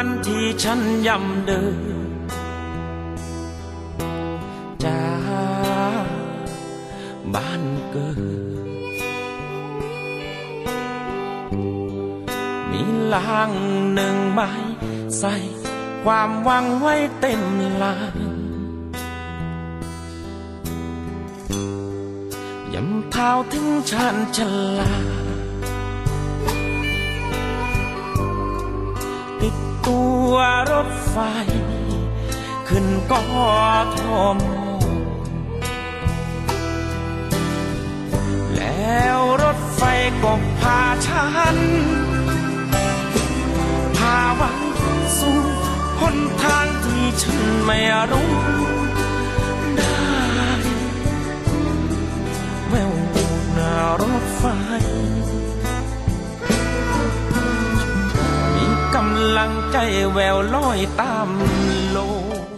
วันที่ฉันย่ำเดินจากบ้านเกิด มีลางหนึ่งไม้ใส่ความหวังไว้เต็มลางยำเท้าถึงชานชลา ติดตัวรถไฟ ขึ้นกอทมแล้วรถไฟก็พาฉัน พาวังสู่หนทางที่ฉันไม่รู้ได้แววหน้ารถไฟ กำลังใจแววลอยตามโลก